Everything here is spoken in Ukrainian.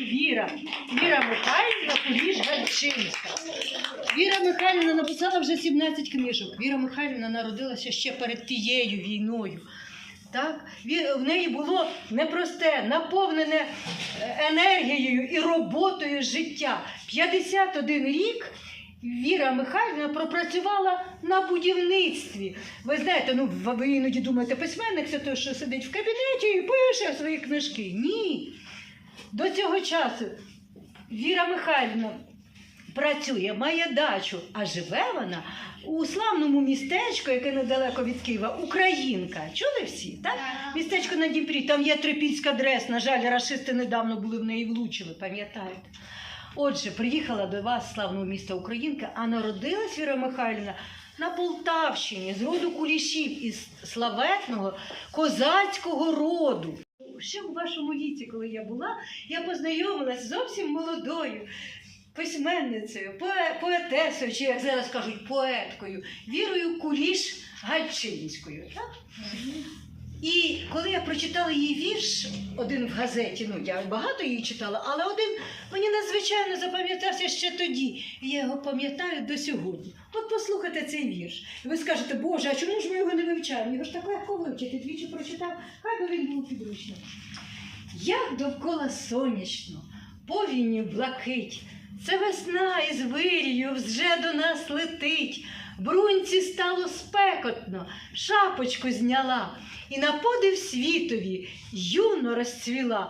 Віра. Віра Михайлівна Куліш Гальчинська. Віра Михайлівна написала вже 17 книжок. Віра Михайлівна народилася ще перед тією війною. Так? В неї було непросте, наповнене е, енергією і роботою життя. 51 рік Віра Михайлівна пропрацювала на будівництві. Ви знаєте, ну ви іноді думаєте, письменник це той, що сидить в кабінеті і пише свої книжки. Ні. До цього часу Віра Михайлівна працює, має дачу, а живе вона у славному містечку, яке недалеко від Києва, Українка. Чули всі? Так? Містечко на Дніпрі, там є Трипільська дрес. На жаль, рашисти недавно були в неї влучили, пам'ятаєте? Отже, приїхала до вас славного міста Українка, а народилась Віра Михайлівна на Полтавщині з роду кулішів із славетного козацького роду. Ще у вашому віці, коли я була, я познайомилася з зовсім молодою письменницею, пое- поетесою, чи як зараз кажуть, поеткою, Вірою Куліш Гальчинською. Так? І коли я прочитала її вірш, один в газеті, ну я багато її читала, але один мені надзвичайно запам'ятався ще тоді. І я його пам'ятаю до сьогодні. От послухайте цей вірш. Ви скажете, Боже, а чому ж ми його не вивчаємо? Його ж так легко вивчити. Двічі прочитав, хай би він був підручний. Як довкола сонячно, повінню блакить, це весна із вирію вже до нас летить. Брунці стало спекотно, шапочку зняла, і на подив світові юно розцвіла